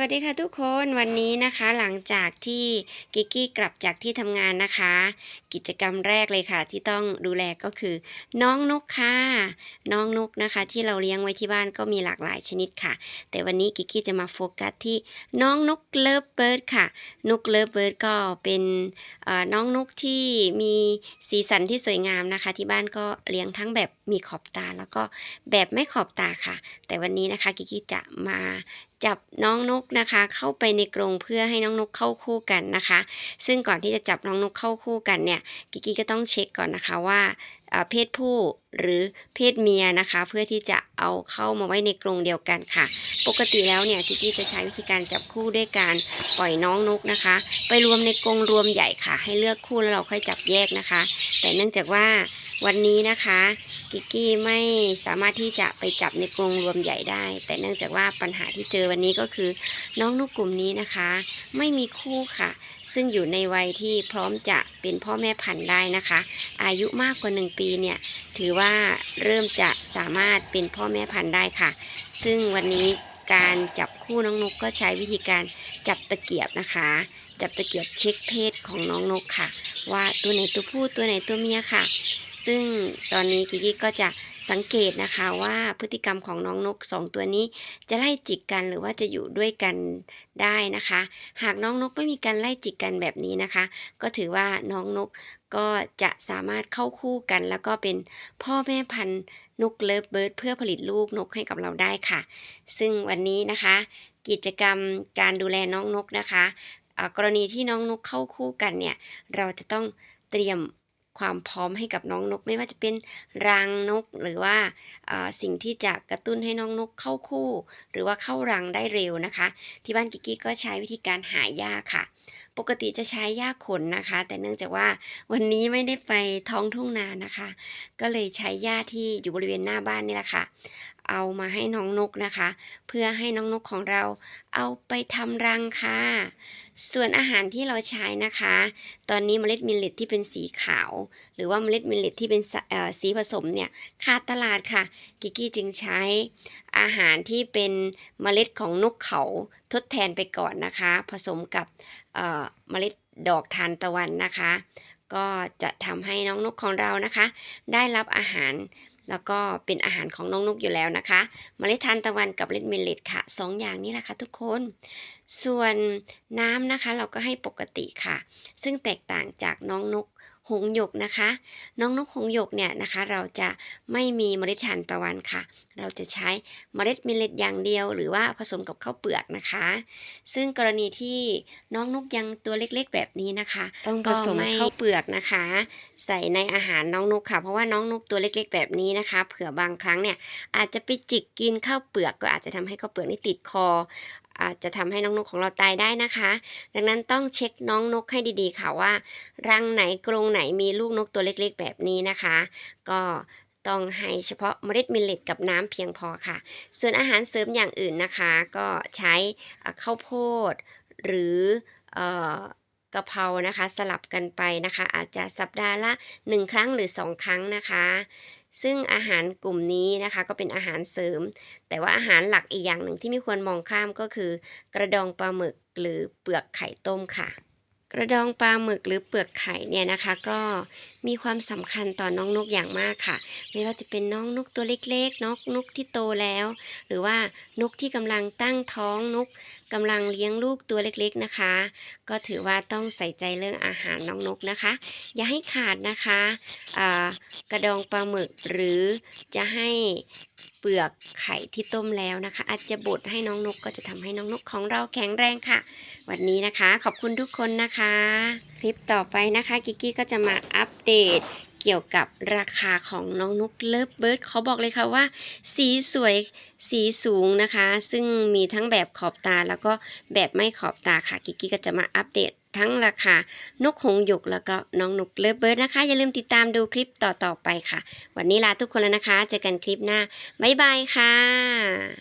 วัสดีค่ะทุกคนวันนี้นะคะหลังจากที่กิกกี้กลับจากที่ทำงานนะคะ กิจกรรมแรกเลยค่ะ ที่ต้องดูแลก็คือ น้องนกค่ะน้องนกนะคะ ที่เราเลี้ยงไว้ที่บ้านก็มีหลากหลายชนิดค่ะ แต่วันนี้กิกกี้จะมาโฟกัสที่น้องนกเลิฟเบิร์ดค่ะ นกเลิฟเบิร์ดก็เป็นน้องนกที่มีสีสันที่สวยงามนะคะ ที่บ้านก็เลี้ยงทั้งแบบมีขอบตาแล้วก็แบบไม่ขอบตาค่ะ แต่วันนี้นะคะกิกกี้จะมาจับน้องนกนะคะ เข้าไปในกรงเพื่อให้น้องนกเข้าคู่กันนะคะ ซึ่งก่อนที่จะจับน้องนกเข้าคู่กันเนี่ยกิกกี้ก็ต้องเช็คก่อนนะคะว่าเพศผู้หรือเพศเมียนะคะ เพื่อที่จะเอาเข้ามาไว้ในกรงเดียวกันค่ะ ปกติแล้วเนี่ยกิกกี้จะใช้วิธีการจับคู่ด้วยการปล่อยน้องนกนะคะ ไปรวมในกรงรวมใหญ่ค่ะ ให้เลือกคู่แล้วเราค่อยจับแยกนะคะ แต่เนื่องจากว่า วันนี้นะคะ กิกกี้ไม่สามารถที่จะไปจับในกรงรวมใหญ่ได้ แต่เนื่องจากว่าปัญหาที่เจอวันนี้ก็คือ น้องนกกลุ่มนี้นะคะ ไม่มีคู่ค่ะ ซึ่งอยู่ในวัยที่พร้อมจะเป็นพ่อแม่พันธุ์ได้นะคะ อายุมากกว่า 1 ปีเนี่ย ถือว่าเริ่มจะสามารถเป็นพ่อแม่พันธุ์ได้ค่ะ ซึ่งวันนี้การจับคู่น้องนกก็ใช้วิธีการจับตะเกียบนะคะ จับตะเกียบเช็คเพศของน้องนกค่ะ ว่าตัวไหนตัวผู้ตัวไหนตัวเมียค่ะ ซึ่งตอนนี้กิกกี้ก็จะสังเกตนะคะว่าพฤติกรรมของน้องนกสองตัวนี้จะไล่จิกกันหรือว่าจะอยู่ด้วยกันได้นะคะ หากน้องนกไม่มีการไล่จิกกันแบบนี้นะคะ ก็ถือว่าน้องนกก็จะสามารถเข้าคู่กัน แล้วก็เป็นพ่อแม่พันธุ์นกเลิฟเบิร์ดเพื่อผลิตลูกนกให้กับเราได้ค่ะ ซึ่งวันนี้นะคะ กิจกรรมการดูแลน้องนกนะคะ กรณีที่น้องนกเข้าคู่กันเนี่ย เราจะต้องเตรียม ความพร้อมให้กับน้องนก ไม่ว่าจะเป็นรังนกหรือว่าสิ่งที่จะกระตุ้นให้น้องนกเข้าคู่ หรือว่าเข้ารังได้เร็วนะคะ ที่บ้านกิกกี้ก็ใช้วิธีการหาหญ้าค่ะ ปกติจะใช้หญ้าขนนะคะ แต่เนื่องจากว่าวันนี้ไม่ได้ไปท้องทุ่งนานะคะ ก็เลยใช้หญ้าที่อยู่บริเวณหน้าบ้านนี่แหละค่ะ เอามาให้น้องนกนะคะ เพื่อให้น้องนกของเราเอาไปทำรังค่ะ ส่วนอาหารที่เราใช้นะคะ ตอนนี้เมล็ดมิลเลตที่เป็นสีขาว หรือว่าเมล็ดมิลเลตที่เป็นส,สีผสมเนี่ยขาดตลาดค่ะ กิกกี้จึงใช้อาหารที่เป็นเมล็ดของนกเขาทดแทนไปก่อนนะคะ ผสมกับ เมล็ดดอกทานตะวันนะคะ ก็จะทำให้น้องนกของเรานะคะ ได้รับอาหารแล้วก็เป็นอาหารของน้องนกอยู่แล้วนะคะเมล็ดทานตะวันกับเมล็ดเมล็ดค่ะสองอย่างนี้แหละค่ะทุกคน ส่วนน้ำนะคะเราก็ให้ปกติค่ะ ซึ่งแตกต่างจากน้องนก หงส์หยกนะคะ น้องนกหงส์หยกเนี่ยนะคะ เราจะไม่มีเมล็ดทานตะวันค่ะ เราจะใช้เมล็ดมิลเลตอย่างเดียว หรือว่าผสมกับข้าวเปลือกนะคะ ซึ่งกรณีที่น้องนกยังตัวเล็กๆ แบบนี้นะคะ ต้องผสมข้าวเปลือกนะคะ ใส่ในอาหารน้องนกค่ะ เพราะว่าน้องนกตัวเล็กๆ แบบนี้นะคะ เผื่อบางครั้งเนี่ยอาจจะไปจิกกินข้าวเปลือกก็อาจจะทำให้ข้าวเปลือกนี่ติดคอ อาจจะทำให้น้องนกของเราตายได้นะคะ ดังนั้นต้องเช็คน้องนกให้ดีๆค่ะว่า รังไหนกรงไหนมีลูกนกตัวเล็กๆ แบบนี้นะคะ ก็ต้องให้เฉพาะเมล็ดมิลเลตกับน้ำเพียงพอค่ะ ส่วนอาหารเสริมอย่างอื่นนะคะ ก็ใช้ข้าวโพด หรืออกะเพรานะคะสลับกันไปนะคะ อาจจะสัปดาห์ละ 1 ครั้งหรือ 2 ครั้งนะคะ ซึ่งอาหารกลุ่มนี้นะคะก็เป็นอาหารเสริม แต่ว่าอาหารหลักอีกอย่างหนึ่งที่ไม่ควรมองข้ามก็คือ กระดองปลาหมึกหรือเปลือกไข่ต้มค่ะ กระดองปลาหมึกหรือเปลือกไข่เนี่ยนะคะ ก็มีความสำคัญต่อน้องนกอย่างมากค่ะ ไม่ว่าจะเป็นน้องนกตัวเล็กๆ นกนกที่โตแล้ว หรือว่านกที่กำลังตั้งท้องนกกำลังเลี้ยงลูกตัวเล็กๆนะคะ ก็ถือว่าต้องใส่ใจเรื่องอาหารน้องนกนะคะ อย่าให้ขาดนะคะกระดองปลาหมึกหรือจะให้ เปลือกไข่ที่ต้มแล้วนะคะ อาจจะบดให้น้องนกก็จะทำให้น้องนกของเราแข็งแรงค่ะ วันนี้นะคะ ขอบคุณทุกคนนะคะ คลิปต่อไปนะคะกิกกี้ก็จะมาอัปเดตเกี่ยวกับราคาของน้องนกเลิฟเบิร์ดเขาบอกเลยค่ะว่า สีสวยสีสูงนะคะ ซึ่งมีทั้งแบบขอบตาแล้วก็แบบไม่ขอบตาค่ะกิกกี้ก็จะมาอัปเดต ทั้งราคานกหงหยกแล้วก็น้องนกเลิฟเบิร์ดนะคะ อย่าลืมติดตามดูคลิปต่อๆไปค่ะ วันนี้ลาทุกคนแล้วนะคะ เจอกันคลิปหน้า บ๊ายบายค่ะ